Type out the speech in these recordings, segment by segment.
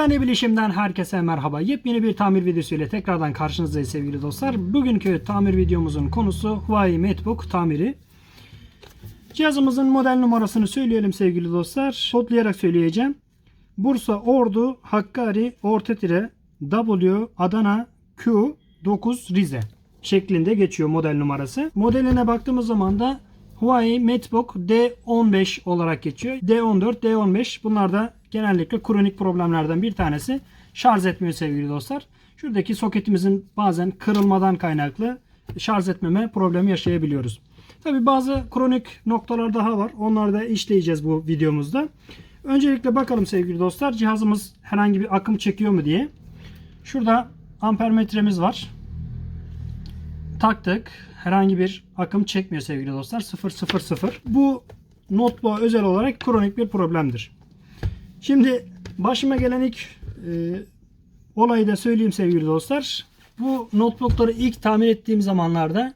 Gülhane Bilişim'den herkese merhaba. Yepyeni bir tamir videosu ile tekrardan karşınızdayız sevgili dostlar. Bugünkü tamir videomuzun konusu Huawei MateBook tamiri. Cihazımızın model numarasını söyleyelim sevgili dostlar. Kodlayarak söyleyeceğim. Bursa, Ordu, Hakkari, Ortatire, W, Adana, Q, 9, Rize şeklinde geçiyor model numarası. Modeline baktığımız zaman da Huawei MateBook D15 olarak geçiyor. D14, D15 bunlar da genellikle kronik problemlerden bir tanesi. Şarj etmiyor sevgili dostlar. Şuradaki soketimizin bazen kırılmadan kaynaklı şarj etmeme problemi yaşayabiliyoruz. Tabi bazı kronik noktalar daha var. Onları da işleyeceğiz bu videomuzda. Öncelikle bakalım sevgili dostlar cihazımız herhangi bir akım çekiyor mu diye. Şurada ampermetremiz var. Taktık. Herhangi bir akım çekmiyor sevgili dostlar. 000. Bu notebook'a özel olarak kronik bir problemdir. Şimdi başıma gelen ilk e, olayı da söyleyeyim sevgili dostlar. Bu notebookları ilk tamir ettiğim zamanlarda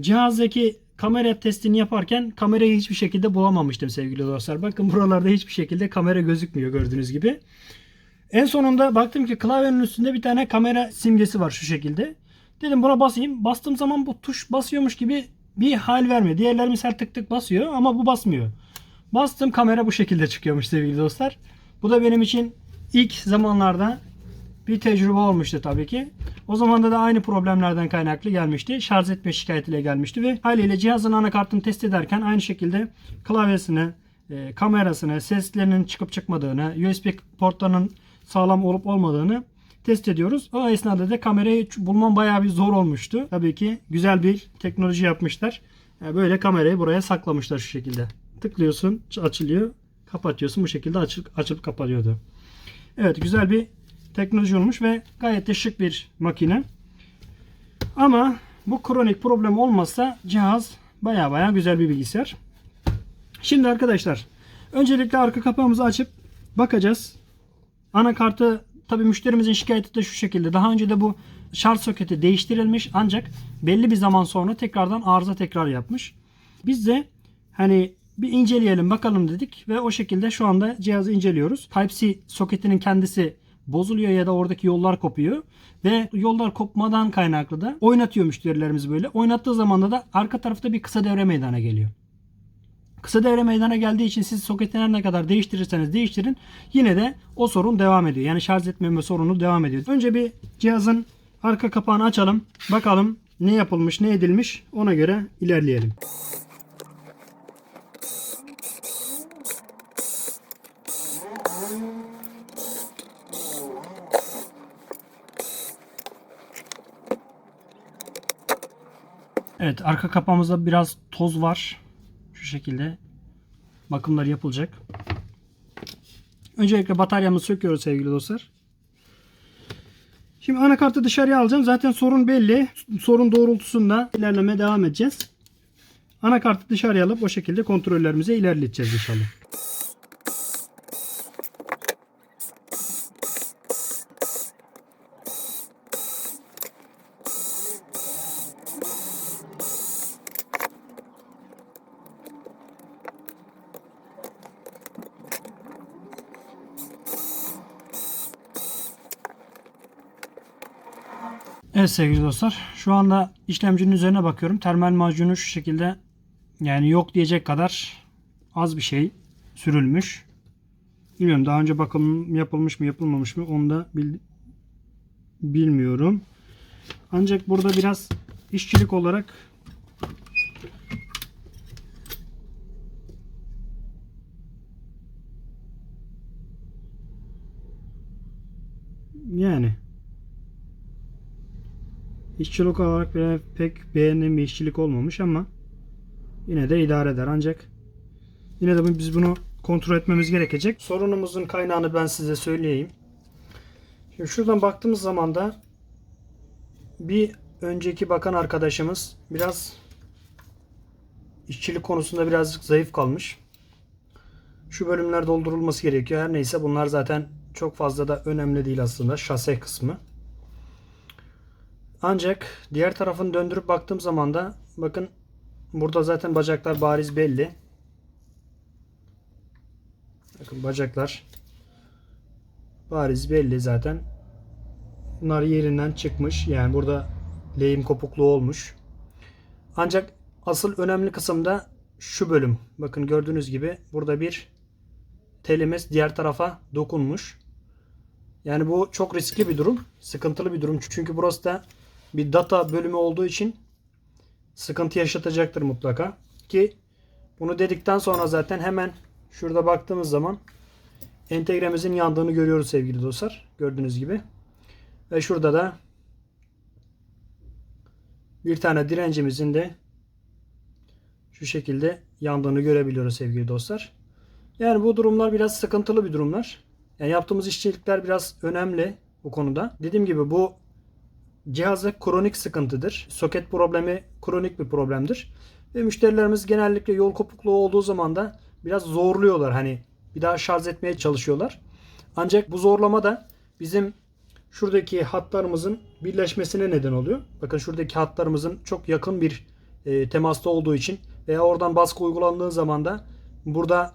cihazdaki kamera testini yaparken kamerayı hiçbir şekilde bulamamıştım sevgili dostlar. Bakın buralarda hiçbir şekilde kamera gözükmüyor gördüğünüz gibi. En sonunda baktım ki klavyenin üstünde bir tane kamera simgesi var şu şekilde. Dedim buna basayım. Bastığım zaman bu tuş basıyormuş gibi bir hal vermiyor. Diğerleri misal tık tık basıyor ama bu basmıyor. Bastım kamera bu şekilde çıkıyormuş sevgili dostlar. Bu da benim için ilk zamanlarda bir tecrübe olmuştu tabii ki. O zaman da aynı problemlerden kaynaklı gelmişti. Şarj etme şikayetiyle gelmişti ve haliyle cihazın anakartını test ederken aynı şekilde klavyesini, e, kamerasını, seslerinin çıkıp çıkmadığını, USB portlarının sağlam olup olmadığını test ediyoruz. O esnada da kamerayı bulmam bayağı bir zor olmuştu. Tabii ki güzel bir teknoloji yapmışlar. Yani böyle kamerayı buraya saklamışlar şu şekilde. Tıklıyorsun, açılıyor, kapatıyorsun. Bu şekilde açıp, açıp kapatıyordu. Evet, güzel bir teknoloji olmuş ve gayet de şık bir makine. Ama bu kronik problem olmazsa cihaz baya baya güzel bir bilgisayar. Şimdi arkadaşlar öncelikle arka kapağımızı açıp bakacağız. Anakartı tabi müşterimizin şikayeti de şu şekilde. Daha önce de bu şarj soketi değiştirilmiş ancak belli bir zaman sonra tekrardan arıza tekrar yapmış. Biz de hani bir inceleyelim bakalım dedik ve o şekilde şu anda cihazı inceliyoruz. Type-C soketinin kendisi bozuluyor ya da oradaki yollar kopuyor. Ve yollar kopmadan kaynaklı da oynatıyor müşterilerimiz böyle. Oynattığı zaman da arka tarafta bir kısa devre meydana geliyor. Kısa devre meydana geldiği için siz soketi her ne kadar değiştirirseniz değiştirin yine de o sorun devam ediyor. Yani şarj etmeme sorunu devam ediyor. Önce bir cihazın arka kapağını açalım. Bakalım ne yapılmış ne edilmiş ona göre ilerleyelim. Evet arka kapağımızda biraz toz var. Şu şekilde bakımlar yapılacak. Öncelikle bataryamızı söküyoruz sevgili dostlar. Şimdi anakartı dışarıya alacağım. Zaten sorun belli. Sorun doğrultusunda ilerleme devam edeceğiz. Anakartı dışarıya alıp o şekilde kontrollerimize ilerleteceğiz inşallah. Evet sevgili dostlar. Şu anda işlemcinin üzerine bakıyorum. Termal macunu şu şekilde yani yok diyecek kadar az bir şey sürülmüş. Bilmiyorum daha önce bakım yapılmış mı yapılmamış mı onu da bil, bilmiyorum. Ancak burada biraz işçilik olarak yani İşçilik olarak bile pek beğendiğim bir işçilik olmamış ama yine de idare eder. Ancak yine de biz bunu kontrol etmemiz gerekecek. Sorunumuzun kaynağını ben size söyleyeyim. Şimdi şuradan baktığımız zaman da bir önceki bakan arkadaşımız biraz işçilik konusunda birazcık zayıf kalmış. Şu bölümler doldurulması gerekiyor. Her neyse bunlar zaten çok fazla da önemli değil aslında. Şase kısmı. Ancak diğer tarafını döndürüp baktığım zaman da bakın burada zaten bacaklar bariz belli. Bakın bacaklar bariz belli zaten. Bunlar yerinden çıkmış. Yani burada lehim kopukluğu olmuş. Ancak asıl önemli kısımda şu bölüm. Bakın gördüğünüz gibi burada bir telimiz diğer tarafa dokunmuş. Yani bu çok riskli bir durum. Sıkıntılı bir durum. Çünkü burası da bir data bölümü olduğu için sıkıntı yaşatacaktır mutlaka. Ki bunu dedikten sonra zaten hemen şurada baktığımız zaman entegremizin yandığını görüyoruz sevgili dostlar. Gördüğünüz gibi. Ve şurada da bir tane direncimizin de şu şekilde yandığını görebiliyoruz sevgili dostlar. Yani bu durumlar biraz sıkıntılı bir durumlar. Yani yaptığımız işçilikler biraz önemli bu konuda. Dediğim gibi bu cihazda kronik sıkıntıdır. Soket problemi kronik bir problemdir. Ve müşterilerimiz genellikle yol kopukluğu olduğu zaman da biraz zorluyorlar. Hani bir daha şarj etmeye çalışıyorlar. Ancak bu zorlama da bizim şuradaki hatlarımızın birleşmesine neden oluyor. Bakın şuradaki hatlarımızın çok yakın bir e, temasta olduğu için veya oradan baskı uygulandığı zaman da burada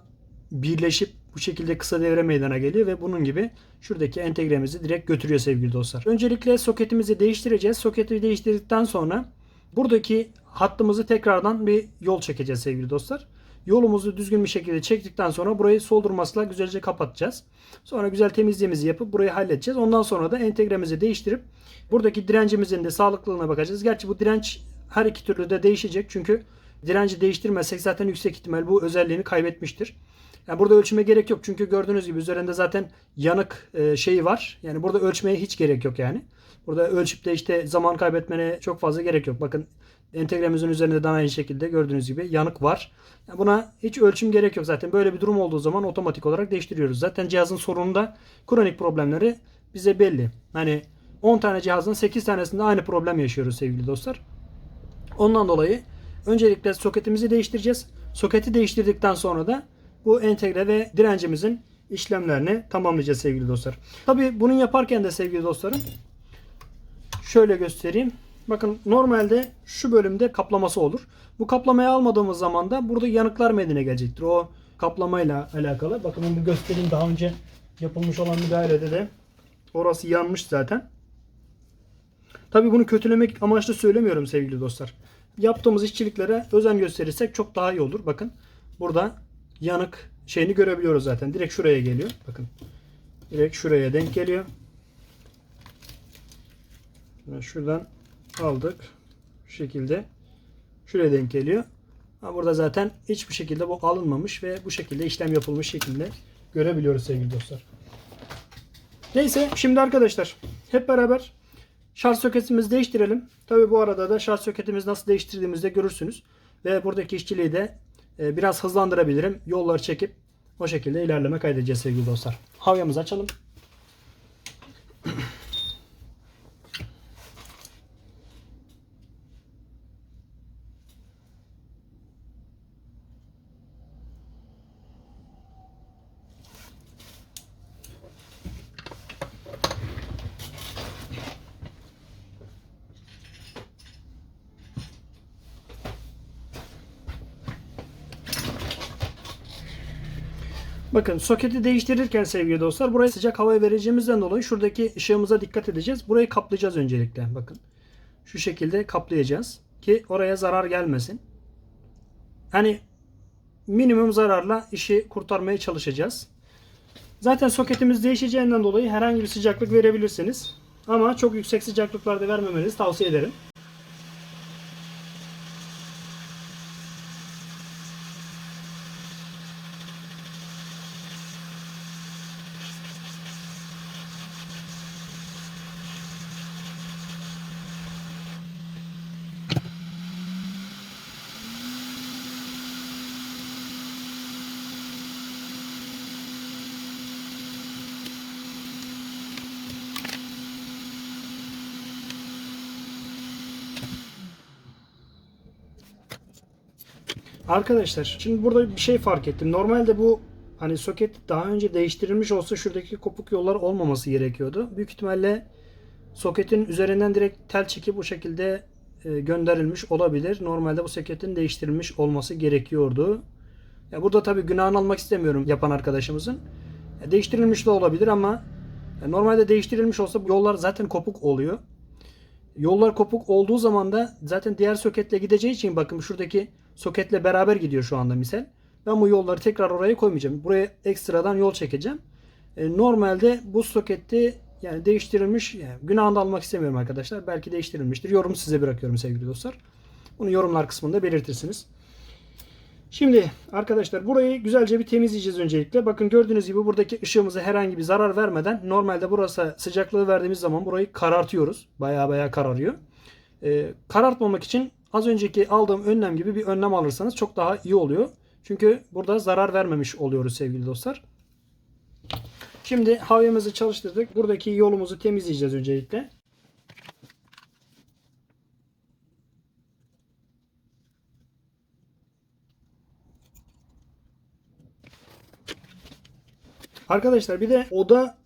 birleşip bu şekilde kısa devre meydana geliyor ve bunun gibi şuradaki entegremizi direkt götürüyor sevgili dostlar. Öncelikle soketimizi değiştireceğiz. Soketi değiştirdikten sonra buradaki hattımızı tekrardan bir yol çekeceğiz sevgili dostlar. Yolumuzu düzgün bir şekilde çektikten sonra burayı soldurmasıyla güzelce kapatacağız. Sonra güzel temizliğimizi yapıp burayı halledeceğiz. Ondan sonra da entegremizi değiştirip buradaki direncimizin de sağlıklılığına bakacağız. Gerçi bu direnç her iki türlü de değişecek. Çünkü direnci değiştirmezsek zaten yüksek ihtimal bu özelliğini kaybetmiştir. Yani burada ölçüme gerek yok. Çünkü gördüğünüz gibi üzerinde zaten yanık e, şeyi var. Yani burada ölçmeye hiç gerek yok yani. Burada ölçüp de işte zaman kaybetmene çok fazla gerek yok. Bakın entegremizin üzerinde de aynı şekilde gördüğünüz gibi yanık var. Yani buna hiç ölçüm gerek yok zaten. Böyle bir durum olduğu zaman otomatik olarak değiştiriyoruz. Zaten cihazın sorununda kronik problemleri bize belli. Hani 10 tane cihazın 8 tanesinde aynı problem yaşıyoruz sevgili dostlar. Ondan dolayı öncelikle soketimizi değiştireceğiz. Soketi değiştirdikten sonra da bu entegre ve direncimizin işlemlerini tamamlayacağız sevgili dostlar. Tabi bunu yaparken de sevgili dostlarım şöyle göstereyim. Bakın normalde şu bölümde kaplaması olur. Bu kaplamayı almadığımız zaman da burada yanıklar meydana gelecektir. O kaplamayla alakalı. Bakın onu göstereyim daha önce yapılmış olan müdahalede de orası yanmış zaten. Tabi bunu kötülemek amaçlı söylemiyorum sevgili dostlar. Yaptığımız işçiliklere özen gösterirsek çok daha iyi olur. Bakın burada yanık şeyini görebiliyoruz zaten. Direkt şuraya geliyor. Bakın. Direkt şuraya denk geliyor. Şuradan aldık. Şu şekilde. Şuraya denk geliyor. Burada zaten hiçbir şekilde bu alınmamış ve bu şekilde işlem yapılmış şekilde görebiliyoruz sevgili dostlar. Neyse şimdi arkadaşlar hep beraber şarj soketimizi değiştirelim. Tabi bu arada da şarj soketimizi nasıl değiştirdiğimizi de görürsünüz. Ve buradaki işçiliği de biraz hızlandırabilirim. Yolları çekip o şekilde ilerleme kaydedeceğiz sevgili dostlar. Havyamızı açalım. Bakın soketi değiştirirken sevgili dostlar buraya sıcak hava vereceğimizden dolayı şuradaki ışığımıza dikkat edeceğiz. Burayı kaplayacağız öncelikle. Bakın. Şu şekilde kaplayacağız ki oraya zarar gelmesin. Hani minimum zararla işi kurtarmaya çalışacağız. Zaten soketimiz değişeceğinden dolayı herhangi bir sıcaklık verebilirsiniz. Ama çok yüksek sıcaklıklarda vermemenizi tavsiye ederim. Arkadaşlar şimdi burada bir şey fark ettim. Normalde bu hani soket daha önce değiştirilmiş olsa şuradaki kopuk yollar olmaması gerekiyordu. Büyük ihtimalle soketin üzerinden direkt tel çekip bu şekilde e, gönderilmiş olabilir. Normalde bu soketin değiştirilmiş olması gerekiyordu. Ya burada tabii günahını almak istemiyorum yapan arkadaşımızın. Ya değiştirilmiş de olabilir ama normalde değiştirilmiş olsa bu yollar zaten kopuk oluyor. Yollar kopuk olduğu zaman da zaten diğer soketle gideceği için bakın şuradaki soketle beraber gidiyor şu anda misal. Ben bu yolları tekrar oraya koymayacağım. Buraya ekstradan yol çekeceğim. E, normalde bu sokette yani değiştirilmiş yani günahını almak istemiyorum arkadaşlar. Belki değiştirilmiştir. Yorum size bırakıyorum sevgili dostlar. Bunu yorumlar kısmında belirtirsiniz. Şimdi arkadaşlar burayı güzelce bir temizleyeceğiz öncelikle. Bakın gördüğünüz gibi buradaki ışığımıza herhangi bir zarar vermeden normalde burası sıcaklığı verdiğimiz zaman burayı karartıyoruz. Baya baya kararıyor. Ee, karartmamak için az önceki aldığım önlem gibi bir önlem alırsanız çok daha iyi oluyor. Çünkü burada zarar vermemiş oluyoruz sevgili dostlar. Şimdi havyamızı çalıştırdık. Buradaki yolumuzu temizleyeceğiz öncelikle. Arkadaşlar bir de oda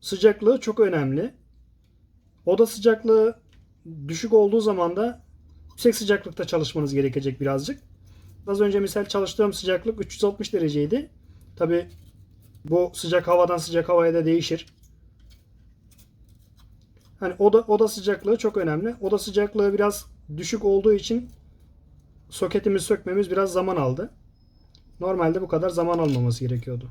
sıcaklığı çok önemli. Oda sıcaklığı düşük olduğu zaman da yüksek sıcaklıkta çalışmanız gerekecek birazcık. Az önce misal çalıştığım sıcaklık 360 dereceydi. Tabi bu sıcak havadan sıcak havaya da değişir. Hani oda, oda sıcaklığı çok önemli. Oda sıcaklığı biraz düşük olduğu için soketimizi sökmemiz biraz zaman aldı. Normalde bu kadar zaman almaması gerekiyordu.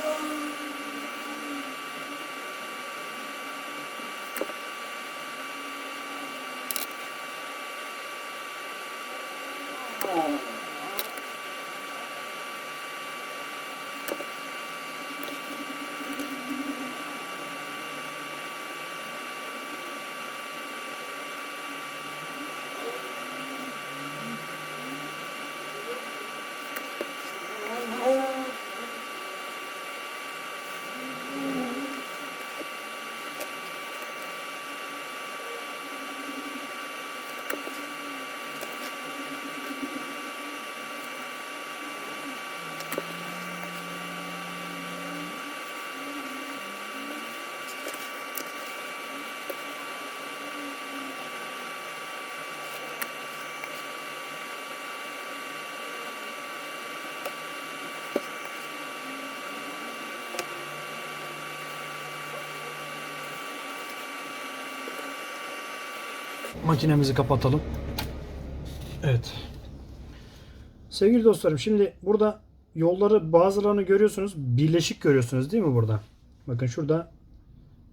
Makinemizi kapatalım. Evet. Sevgili dostlarım şimdi burada yolları bazılarını görüyorsunuz. Birleşik görüyorsunuz değil mi burada? Bakın şurada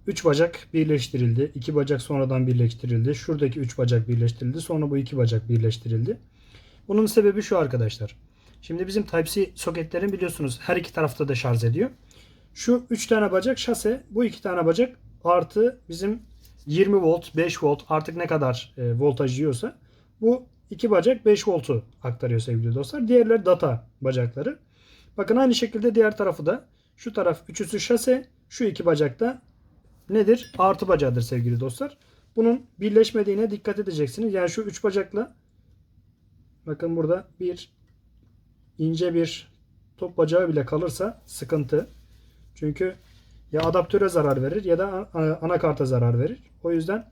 3 bacak birleştirildi. 2 bacak sonradan birleştirildi. Şuradaki 3 bacak birleştirildi. Sonra bu 2 bacak birleştirildi. Bunun sebebi şu arkadaşlar. Şimdi bizim Type-C soketlerin biliyorsunuz her iki tarafta da şarj ediyor. Şu 3 tane bacak şase, bu 2 tane bacak artı bizim 20 volt, 5 volt artık ne kadar e, voltaj yiyorsa bu iki bacak 5 voltu aktarıyor sevgili dostlar. Diğerleri data bacakları. Bakın aynı şekilde diğer tarafı da şu taraf üçüsü şase, şu iki bacak da nedir? Artı bacağıdır sevgili dostlar. Bunun birleşmediğine dikkat edeceksiniz. Yani şu üç bacakla bakın burada bir ince bir top bacağı bile kalırsa sıkıntı. Çünkü ya adaptöre zarar verir ya da anakarta zarar verir. O yüzden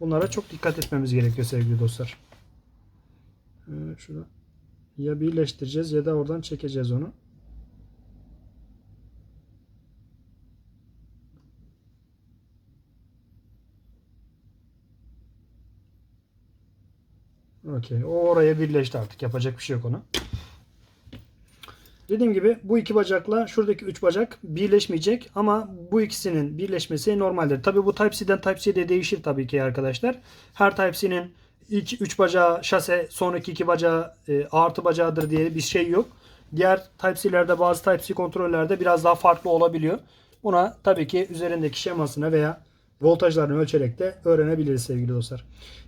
bunlara çok dikkat etmemiz gerekiyor sevgili dostlar. Evet, şurada ya birleştireceğiz ya da oradan çekeceğiz onu. Okey. O oraya birleşti artık. Yapacak bir şey yok ona. Dediğim gibi bu iki bacakla şuradaki üç bacak birleşmeyecek ama bu ikisinin birleşmesi normaldir. Tabi bu Type-C'den Type-C'de değişir tabii ki arkadaşlar. Her Type-C'nin ilk üç bacağı şase, sonraki iki bacağı e, artı bacağıdır diye bir şey yok. Diğer Type-C'lerde bazı Type-C kontrollerde biraz daha farklı olabiliyor. Buna tabii ki üzerindeki şemasına veya voltajlarını ölçerek de öğrenebiliriz sevgili dostlar.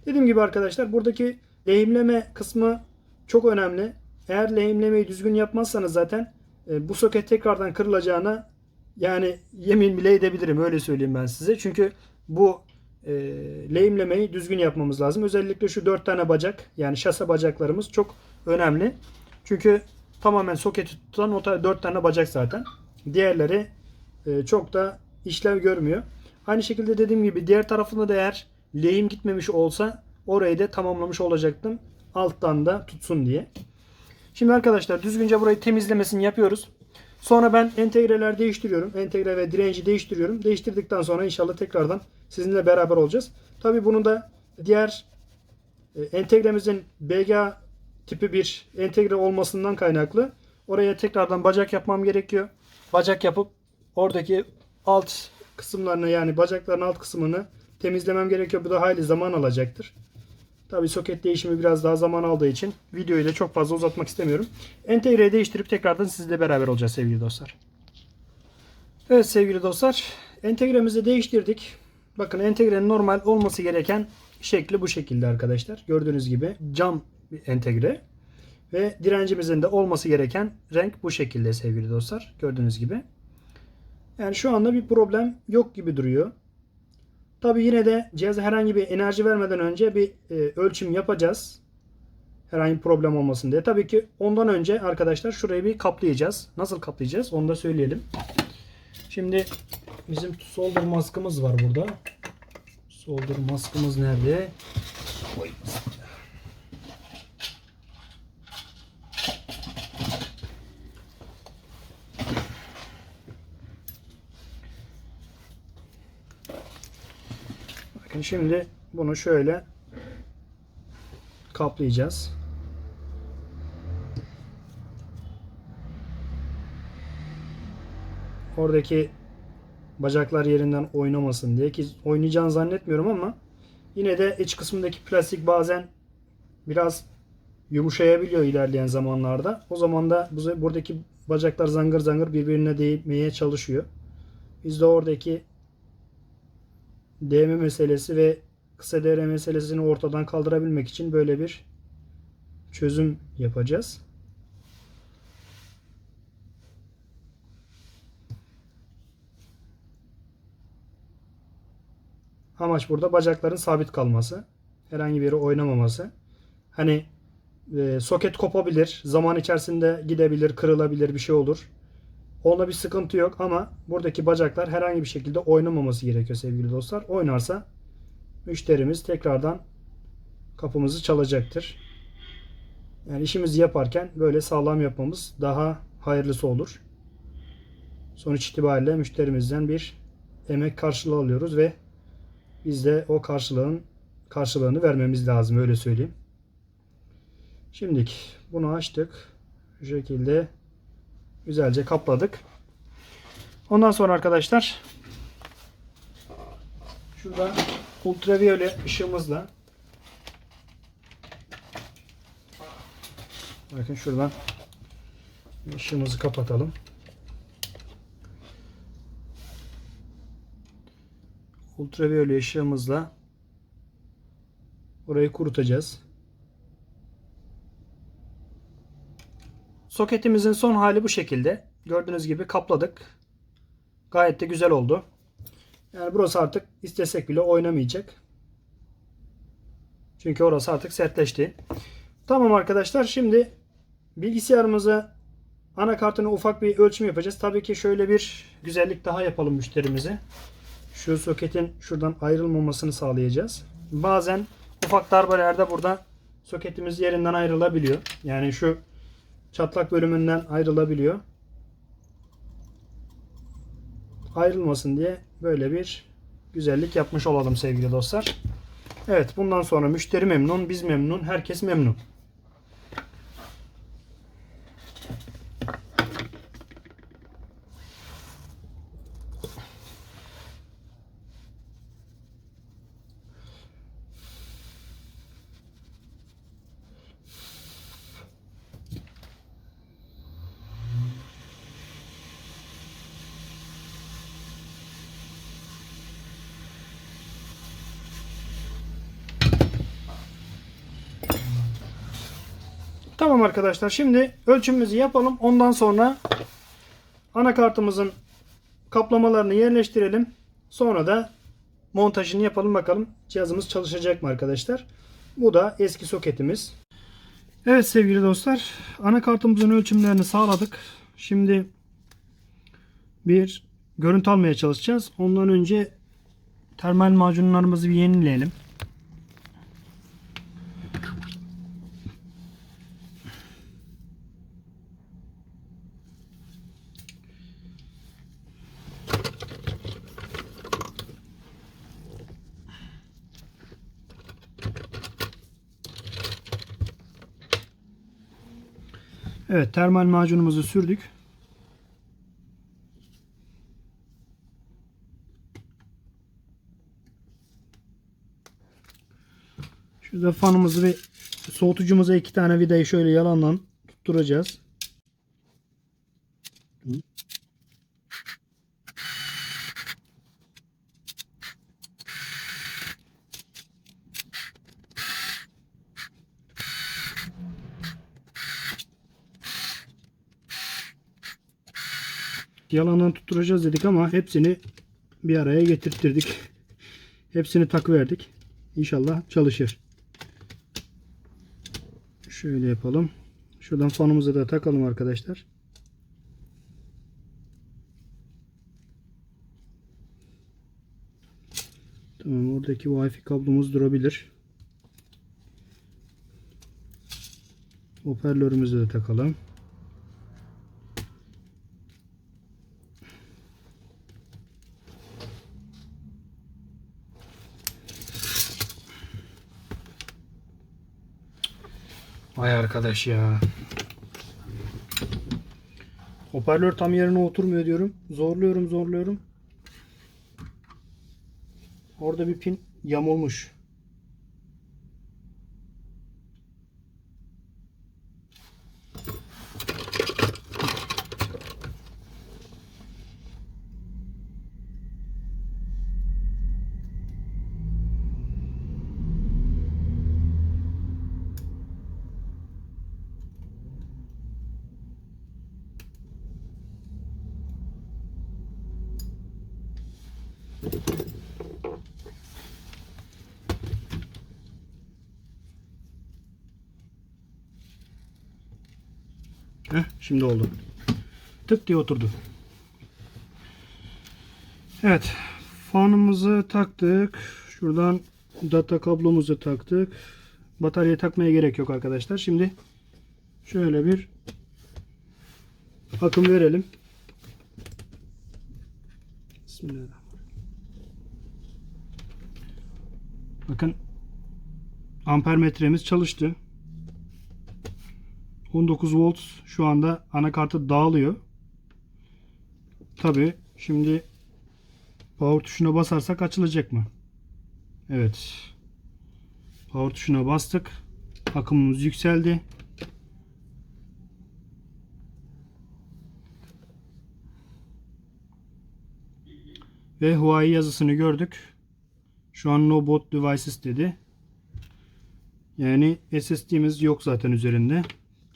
Dediğim gibi arkadaşlar buradaki lehimleme kısmı çok önemli. Eğer lehimlemeyi düzgün yapmazsanız zaten e, bu soket tekrardan kırılacağına yani yemin bile edebilirim öyle söyleyeyim ben size. Çünkü bu e, lehimlemeyi düzgün yapmamız lazım. Özellikle şu dört tane bacak yani şase bacaklarımız çok önemli. Çünkü tamamen soketi tutan o dört tane bacak zaten. Diğerleri e, çok da işlev görmüyor. Aynı şekilde dediğim gibi diğer tarafında da eğer lehim gitmemiş olsa orayı da tamamlamış olacaktım. Alttan da tutsun diye. Şimdi arkadaşlar düzgünce burayı temizlemesini yapıyoruz. Sonra ben entegreler değiştiriyorum. Entegre ve direnci değiştiriyorum. Değiştirdikten sonra inşallah tekrardan sizinle beraber olacağız. Tabi bunu da diğer e, entegremizin BGA tipi bir entegre olmasından kaynaklı oraya tekrardan bacak yapmam gerekiyor. Bacak yapıp oradaki alt kısımlarını yani bacakların alt kısmını temizlemem gerekiyor. Bu da hayli zaman alacaktır. Tabii soket değişimi biraz daha zaman aldığı için videoyu da çok fazla uzatmak istemiyorum. Entegreyi değiştirip tekrardan sizle beraber olacağız sevgili dostlar. Evet sevgili dostlar. Entegremizi değiştirdik. Bakın entegrenin normal olması gereken şekli bu şekilde arkadaşlar. Gördüğünüz gibi cam bir entegre. Ve direncimizin de olması gereken renk bu şekilde sevgili dostlar. Gördüğünüz gibi. Yani şu anda bir problem yok gibi duruyor. Tabi yine de cihaza herhangi bir enerji vermeden önce bir e, ölçüm yapacağız. Herhangi bir problem olmasın diye. Tabii ki ondan önce arkadaşlar şurayı bir kaplayacağız. Nasıl kaplayacağız onu da söyleyelim. Şimdi bizim solder maskımız var burada. Solder maskımız nerede? Bakın şimdi bunu şöyle kaplayacağız. oradaki bacaklar yerinden oynamasın diye ki oynayacağını zannetmiyorum ama yine de iç kısmındaki plastik bazen biraz yumuşayabiliyor ilerleyen zamanlarda. O zaman da bu- buradaki bacaklar zangır zangır birbirine değmeye çalışıyor. Biz de oradaki değme meselesi ve kısa devre meselesini ortadan kaldırabilmek için böyle bir çözüm yapacağız. Amaç burada bacakların sabit kalması. Herhangi bir yere oynamaması. Hani e, soket kopabilir. Zaman içerisinde gidebilir, kırılabilir, bir şey olur. Onda bir sıkıntı yok ama buradaki bacaklar herhangi bir şekilde oynamaması gerekiyor sevgili dostlar. Oynarsa müşterimiz tekrardan kapımızı çalacaktır. Yani işimizi yaparken böyle sağlam yapmamız daha hayırlısı olur. Sonuç itibariyle müşterimizden bir emek karşılığı alıyoruz ve biz de o karşılığın karşılığını vermemiz lazım öyle söyleyeyim. Şimdilik bunu açtık. Şu şekilde güzelce kapladık. Ondan sonra arkadaşlar şurada ultraviyole ışığımızla bakın şuradan ışığımızı kapatalım. Ultraviyole ışığımızla orayı kurutacağız. Soketimizin son hali bu şekilde. Gördüğünüz gibi kapladık. Gayet de güzel oldu. Yani burası artık istesek bile oynamayacak. Çünkü orası artık sertleşti. Tamam arkadaşlar şimdi bilgisayarımıza anakartına ufak bir ölçüm yapacağız. Tabii ki şöyle bir güzellik daha yapalım müşterimize. Şu soketin şuradan ayrılmamasını sağlayacağız. Bazen ufak darbelerde burada soketimiz yerinden ayrılabiliyor. Yani şu çatlak bölümünden ayrılabiliyor. Ayrılmasın diye böyle bir güzellik yapmış olalım sevgili dostlar. Evet bundan sonra müşteri memnun, biz memnun, herkes memnun. Tamam arkadaşlar şimdi ölçümümüzü yapalım. Ondan sonra anakartımızın kaplamalarını yerleştirelim. Sonra da montajını yapalım bakalım cihazımız çalışacak mı arkadaşlar. Bu da eski soketimiz. Evet sevgili dostlar anakartımızın ölçümlerini sağladık. Şimdi bir görüntü almaya çalışacağız. Ondan önce termal macunlarımızı bir yenileyelim. Evet termal macunumuzu sürdük. Şurada fanımızı ve soğutucumuza iki tane vidayı şöyle yalandan tutturacağız. Yalandan tutturacağız dedik ama hepsini bir araya getirttirdik. Hepsini takıverdik. İnşallah çalışır. Şöyle yapalım. Şuradan fanımızı da takalım arkadaşlar. Tamam oradaki Wi-Fi kablomuz durabilir. Hoparlörümüzü de takalım. Vay arkadaş ya. Hoparlör tam yerine oturmuyor diyorum. Zorluyorum zorluyorum. Orada bir pin yamulmuş. Şimdi oldu. Tık diye oturdu. Evet. Fanımızı taktık. Şuradan data kablomuzu taktık. Bataryayı takmaya gerek yok arkadaşlar. Şimdi şöyle bir akım verelim. Bismillahirrahmanirrahim. Bakın ampermetremiz çalıştı. 19 volt şu anda anakartı dağılıyor. Tabi şimdi power tuşuna basarsak açılacak mı? Evet. Power tuşuna bastık. Akımımız yükseldi. Ve Huawei yazısını gördük. Şu an no boot devices dedi. Yani SSD'miz yok zaten üzerinde.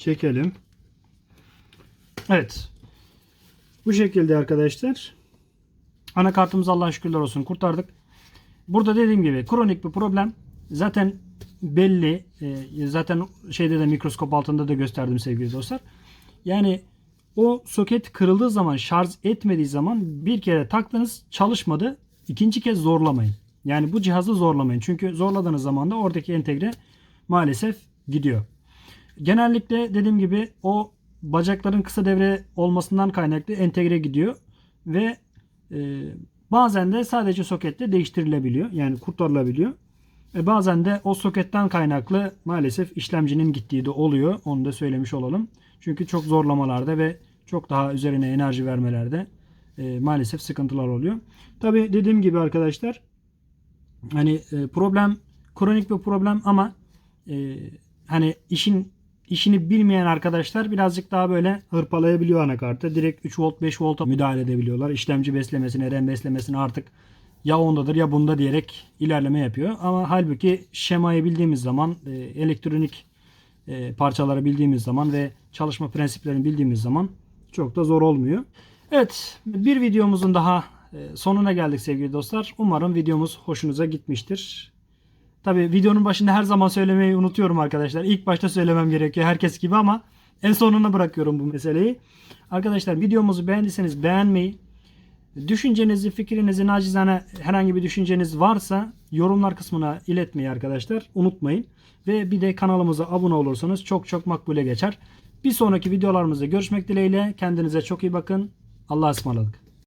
Çekelim. Evet. Bu şekilde arkadaşlar. Anakartımızı Allah'a şükürler olsun kurtardık. Burada dediğim gibi kronik bir problem. Zaten belli. Ee, zaten şeyde de mikroskop altında da gösterdim sevgili dostlar. Yani o soket kırıldığı zaman şarj etmediği zaman bir kere taktınız çalışmadı. İkinci kez zorlamayın. Yani bu cihazı zorlamayın. Çünkü zorladığınız zaman da oradaki entegre maalesef gidiyor. Genellikle dediğim gibi o bacakların kısa devre olmasından kaynaklı entegre gidiyor ve e, bazen de sadece soketle değiştirilebiliyor. Yani kurtarılabiliyor. E bazen de o soketten kaynaklı maalesef işlemcinin gittiği de oluyor. Onu da söylemiş olalım. Çünkü çok zorlamalarda ve çok daha üzerine enerji vermelerde e, maalesef sıkıntılar oluyor. Tabi dediğim gibi arkadaşlar hani e, problem kronik bir problem ama e, hani işin işini bilmeyen arkadaşlar birazcık daha böyle hırpalayabiliyor anakartı. Direkt 3 volt 5 volta müdahale edebiliyorlar. İşlemci beslemesine, RAM beslemesine artık ya ondadır ya bunda diyerek ilerleme yapıyor. Ama halbuki şemayı bildiğimiz zaman, e, elektronik e, parçaları bildiğimiz zaman ve çalışma prensiplerini bildiğimiz zaman çok da zor olmuyor. Evet, bir videomuzun daha e, sonuna geldik sevgili dostlar. Umarım videomuz hoşunuza gitmiştir. Tabi videonun başında her zaman söylemeyi unutuyorum arkadaşlar. İlk başta söylemem gerekiyor herkes gibi ama en sonuna bırakıyorum bu meseleyi. Arkadaşlar videomuzu beğendiyseniz beğenmeyi, düşüncenizi, fikrinizi, nacizane herhangi bir düşünceniz varsa yorumlar kısmına iletmeyi arkadaşlar unutmayın. Ve bir de kanalımıza abone olursanız çok çok makbule geçer. Bir sonraki videolarımızda görüşmek dileğiyle. Kendinize çok iyi bakın. Allah'a ısmarladık.